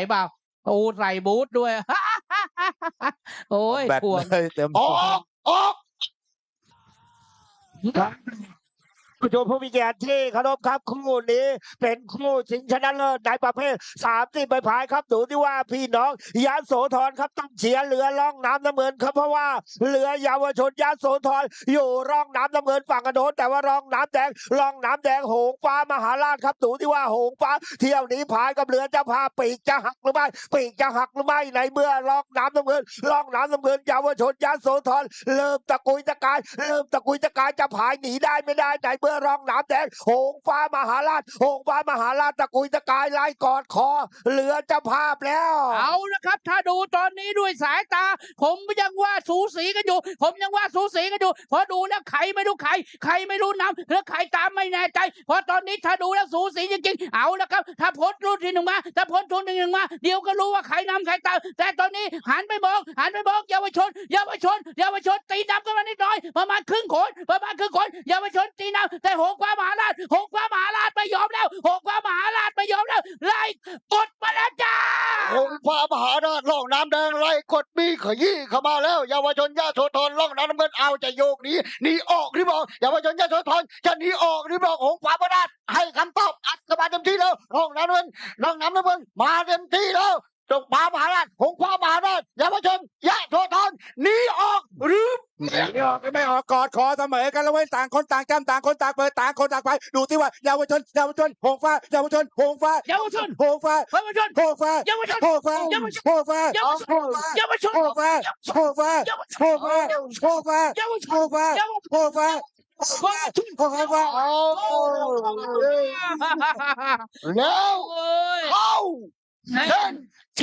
ไอ้เปล่าโอ้ใส่บูทด้วยโอ้ยแบตพวงเลยเต็มออกออก ผู้ชมผู้มีเกียรติที่เคารพครับคู่นี้ เป็นคู่ชิงชนะเลิศในประเภทสามสิบใบพายครับดูที่ว่าพี่น้องยาโสธรครับต้องเชียร์เรือล่องน้ำน้ำเงินครับเพราะว่าเรือเยาวชนยาโสธรอยู่ร่องน้ำน้ำเงินฝั่งกระโดนแต่ว่าร่องน้ำแดงร่องน้ำแดงโหงฟ้ามหาราชครับดูที่ว่าโหงฟ้า เที่ยวนี้พายกับเรือจะพาปีกจะหักหรือไม่ปีกจะหักหรือไม่ในเมื่อล่องน้ำน้ำเงินล่องน้ำน้ำเงินเยาวชนยาโสธรเริ่มตะกุยตะกายเริ่มตะกุยตะกายจะพายหนีได้ไม่ได้ในเมื่อร่องน้ำแดงโหงฟ้ามหาราชโหงฟ้ามหาราชตะกุยตะกายไล่กอดคอเรือจะภาพแล้ว เอาละครับ ถ้าดูตอนนี้ด้วยสายตา ผมยังว่าสูสีกันอยู่ ผมยังว่าสูสีกันอยู่เพอดูแล้วใครไม่รู้ใคร ใครไม่รู้น้ำแล้วใครตามไม่แน่ใจ เพราะตอนนี้ถ้าดูแล้วสูสีจริงๆ เอาละครับ ถ้าพ้นรุ่นที่หนึ่งมาถ้าพ้นรุ่นที่หนึ่งมา เดี๋ยวก็รู้ว่าใครนำใครตามแต่ตอนนี้หันไปมองหันไปมองเยาวชนเยาวชนเยาวชนตีนำกันมานิดหน่อยประมาณครึ่งขนประมาณครึ่งขนเยาวชน ตีนำแต่หงฟ้ามหาราชหงฟ้ามหาราชไม่ยอมแล้วหงฟ้ามหาราชไม่ยอมแล้วไล่กดมาแล้วจ้าองค์พระมหาราชล่องน้ำแดงไล่กดมีขยี้เข้ามาแล้วเยาวชนยาโสธรล่องน้ำเงินเอาจะโยกหนีหนีออกหรือบอกเยาวชนยาโสธรจะหนีออกหรือบอกองค์พระมหาราชให้คำตอบอัดกระบาเต็มที่แล้วล่องน้ำเงินล่องน้ำเงินมาเต็มที่แล้วจงพระมหาราชองค์พระมหาราชเยาวชนยาโสธรหนีออกหรือ ไม่ออกไม่ออกกอดคอเสมอกันแล้วเว้ยต่างคนต่างจำต่างคนต่างเปิดต่างคนต่างไปดูที่ว่าเยาวชนเยาวชนหงฟ้าเยาวชนหงฟ้าเยาวชนหงฟ้าเยาวชนหงฟ้าเยาวชนหงฟ้าเยาวชนหงฟ้าเยาวชนหงฟ้าเยาวชนหงฟ้าหงฟ้าเยาวชหนงฟ้าหงฟ้าเยาวชหนงฟ้าเยาวชนหงฟ้าหงฟ้าเอาแล้วโอ้ยเข้าเส้น